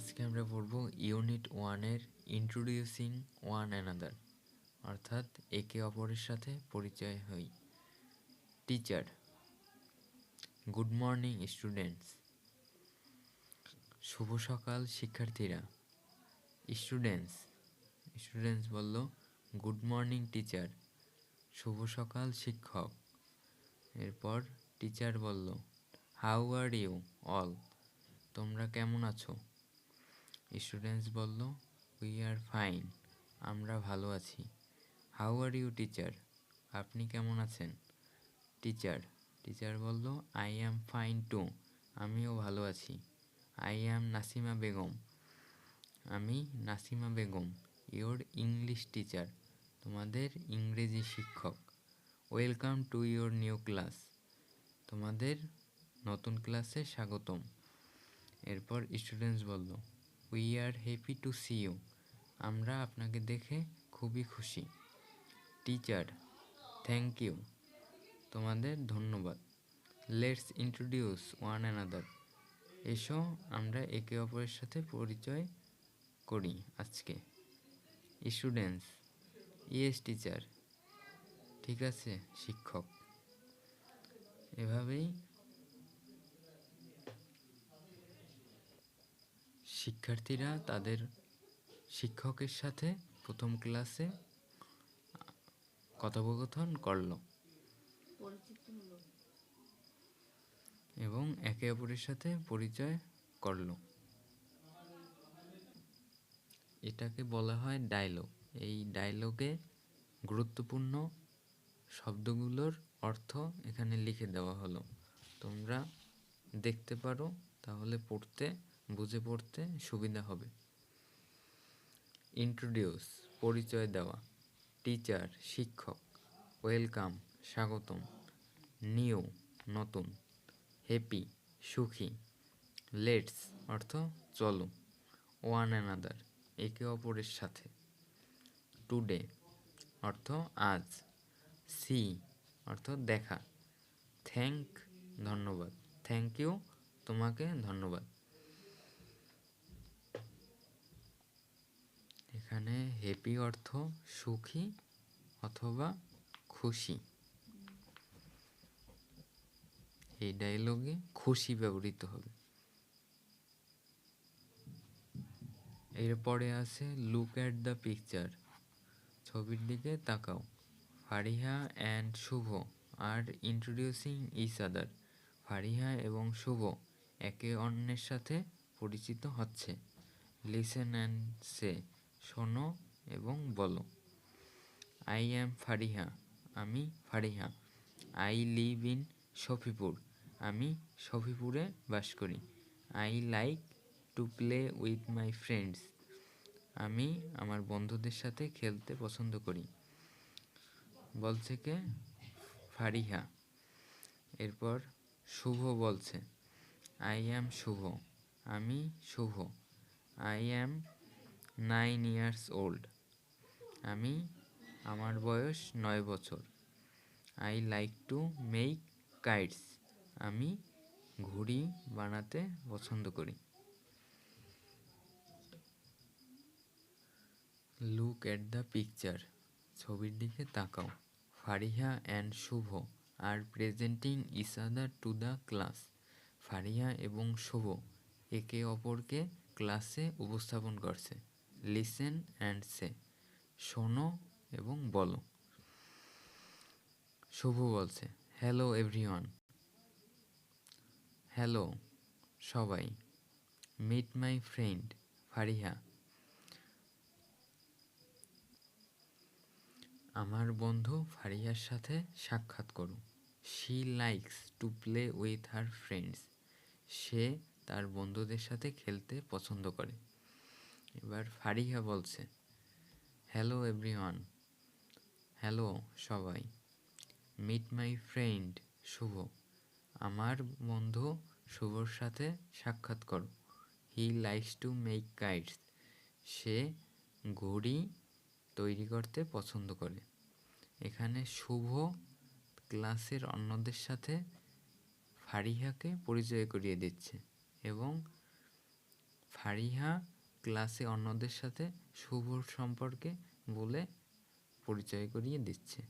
আজকে আমরা পড়ব ইউনিট ওয়ানের ইন্ট্রোডিউসিং ওয়ান অ্যানাদার অর্থাৎ একে অপরের সাথে পরিচয় হই। টিচার গুড মর্নিং স্টুডেন্টস শুভ সকাল, শিক্ষার্থীরা। স্টুডেন্টস স্টুডেন্টস বলল গুড মর্নিং টিচার শুভ সকাল, শিক্ষক। এরপর টিচার বলল হাউ আর ইউ অল তোমরা কেমন আছো? স্টুডেন্টস বলল উই আর ফাইন আমরা ভালো আছি। হাউ আর ইউ টিচার আপনি কেমন আছেন? টিচার টিচার বলল আই অ্যাম ফাইন টু আমিও ভালো আছি। I am Nasima Begum. আমি Nasima Begum your English teacher তোমাদের ইংরেজি শিক্ষক। Welcome to your new class তোমাদের নতুন ক্লাসে স্বাগতম। এরপর স্টুডেন্টস বলল we are happy to see you আমরা আপনাকে দেখে খুবই খুশি। টিচার থ্যাংক ইউ তোমাদের ধন্যবাদ। লেটস ইন্ট্রোডিউস ওয়ান অ্যানাদার এসো, আমরা একে অপরের সাথে পরিচয় করি আজকে। স্টুডেন্টস ইয়েস টিচার ঠিক আছে, শিক্ষক। এভাবেই শিক্ষার্থীরা তাদের শিক্ষকের সাথে প্রথম ক্লাসে কথোপকথন করল। এবং একে অপরের সাথে পরিচয় করল। এটাকে বলা হয় ডায়লগ এই ডায়লগে গুরুত্বপূর্ণ শব্দগুলোর অর্থ এখানে লিখে দেওয়া হলো। তোমরা দেখতে পারো, তাহলে পড়তে বুঝে পড়তে সুবিধা হবে। ইন্ট্রোডিউস পরিচয় দেওয়া টিচার শিক্ষক ওয়েলকাম স্বাগতম নিউ নতুন হ্যাপি সুখী লেটস অর্থ চলো ওয়ান অ্যানাদার একে অপরের সাথে টুডে অর্থ আজ সি অর্থ দেখা থ্যাংক ধন্যবাদ থ্যাংক ইউ তোমাকে ধন্যবাদ। এখানে হ্যাপি অর্থ সুখী অথবা খুশি। এই ডায়লগে খুশি ব্যবহৃত হবে। এরপরে আছে লুক অ্যাট দ্য পিকচার ছবির দিকে তাকাও। Fariha and Shuvo are introducing each other Fariha এবং শুভ একে অন্যের সাথে পরিচিত হচ্ছে। লিসেন অ্যান্ড সে শোনো এবং বলো। আই অ্যাম ফারিহা, আমি Fariha. I live in Shafipur, আমি শফিপুরে বাস করি। I like to play with my friends আমি আমার বন্ধুদের সাথে খেলতে পছন্দ করি। বলছে কে? ফারিহা। এরপর শুভ বলছে আই অ্যাম শুভ, আমি Shuvo. I am nine years old আমি আমার বয়স নয় বছর। I like to make kites আমি ঘুড়ি বানাতে পছন্দ করি। লুক অ্যাট দ্য পিকচার ছবির দিকে তাকাও। Fariha and Shuvo are presenting each other to the class Fariha এবং শুভ একে অপরকে ক্লাসে উপস্থাপন করছে। Listen and say. শোনো এবং বলো। শুভ বলছে হ্যালো এভরিওয়ান হ্যালো সবাই। Meet my friend Fariha. আমার বন্ধু ফারিহার সাথে সাক্ষাৎ করো। She likes to play with her friends সে তার বন্ধুদের সাথে খেলতে পছন্দ করে। এবার ফারিহা বলছে হ্যালো এভরিওয়ান হ্যালো সবাই। Meet my friend Shuvo. আমার বন্ধু শুভর সাথে সাক্ষাৎ করো। He likes to make kites সে ঘড়ি তৈরি করতে পছন্দ করে। এখানে শুভ ক্লাসের অন্যদের সাথে ফারিহাকে পরিচয় করিয়ে দিচ্ছে এবং ফারিহা ক্লাসে অন্যদের সাথে শুভর সম্পর্কে বলে পরিচয় করিয়ে দিচ্ছে।